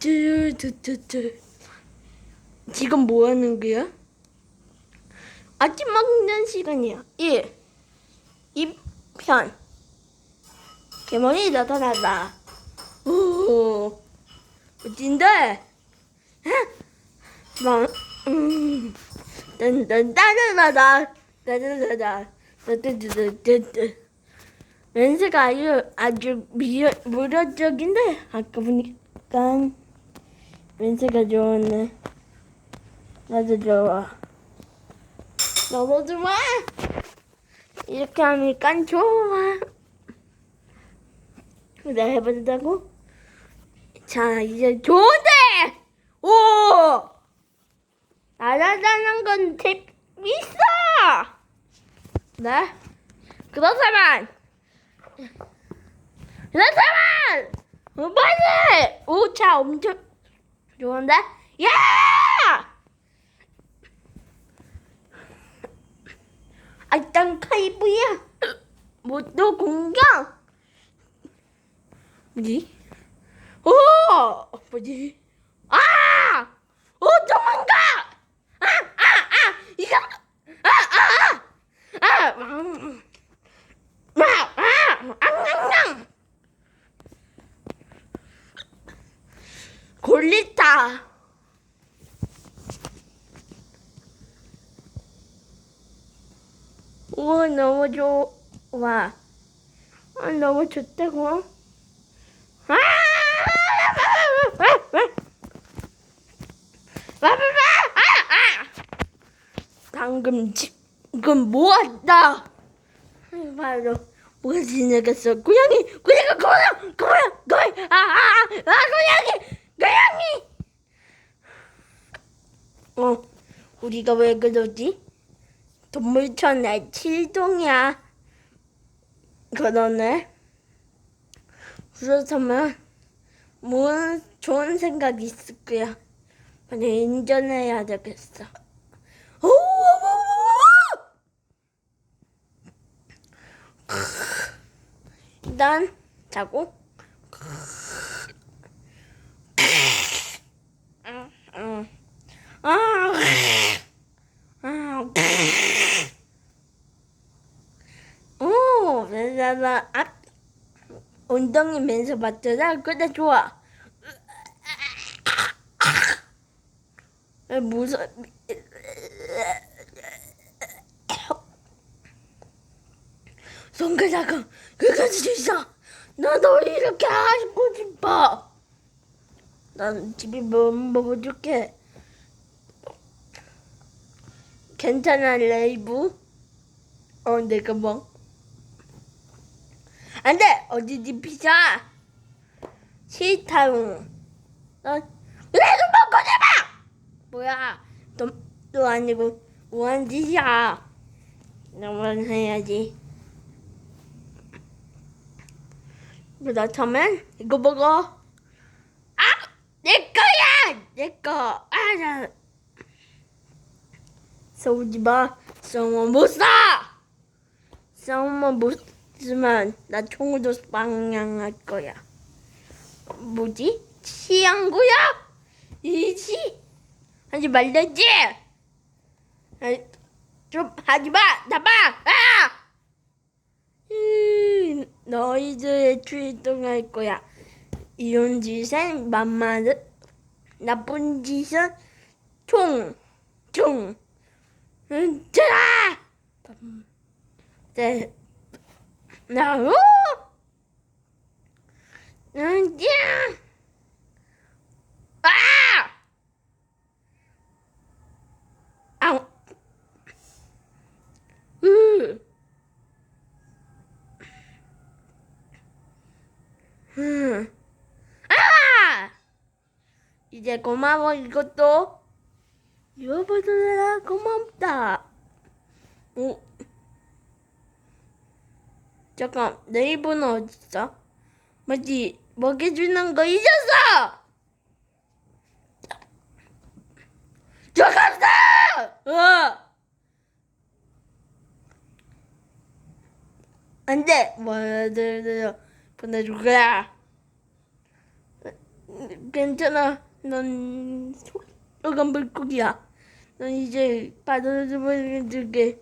뚜뚜뚜뚜. 지금 뭐 하는 거야? 아침 먹는 시간이야. 1. 2편. 개머리 나타났다. 오. 멋진데? 막, 음. 딴딴따르라다. 따르라다. 따르르르르르. 렌즈가 아주, 아주 미려, 무력적인데, 아까 보니까 렌즈가 좋네. 나도 좋아. 너무 좋아. 이렇게 하니까 좋아. 내가 해본다고? 자, 이제 좋은데! 오! 날아다는 건 재밌어! 네? 그렇다면! 그렇다면! 어, 빨리! 오, 차 엄청 좋은데? 야! 아, 일단 카이브야. 모두 공격. 뭐지? 오! 뭐지? 아! 오, 도망가! 아, 아, 아! 이거! 아, 아! 아! 음. 아! 아! 앙앙앙! 골리타. 오, 너무 좋아. 아, 너무 좋다고. 아! 방금 지금 뭐했다? 바로 뭐가 지나갔어? 고양이, 고양이, 고양, 고양, 고양, 아, 아, 아, 아, 고양이, 고양이. 어, 우리가 왜 그러지? 동물천에 칠동이야. 그러네. 그렇다면 뭐 좋은 생각이 있을 거야. 근데 인전해야 되겠어. 일단 자고. 응, 응. 아, 아, 오, 내가 아, 엉덩이 면서 봤잖아. 그래 좋아. 무서. 손가락은 끝까지 수 있어. 나도 이렇게 하고 싶어. 난 집에 뭐 먹어줄게. 괜찮아 레이브? 어 내가 뭐? 안 돼 어디지 피자? 싫다고. 넌 그래도 먹고 싶어. 뭐야? 너, 너 아니고 짓이야? 너만 해야지. 그렇다면 이거 먹어. 아, 내 거야, 내 거. 아, 나 싸우지 마. 싸우면 못 사. 싸우면 못 쓰면 나 총으로 방향할 거야. 뭐지? 거야? 이지? 하지 말랬지? 아, 좀 하지 마, 나봐. 아! 음, 너희들의 출동할 거야. 이런 짓은 만만한 나쁜 짓은 총, 총, 음, 자라. 네, 나, 오, 음, 야, 아, 아우, 으. 음. 아! 이제 고마워 이것도 여보들아 고맙다. 오. 잠깐 내 이브는 어딨어? 뭐지 먹여주는 거 잊었어. 저갔어. 어. 안 돼 뭐들 보내줄 거야. 괜찮아. 넌 소감 물고기야. 넌 이제 바다를 보여줄게.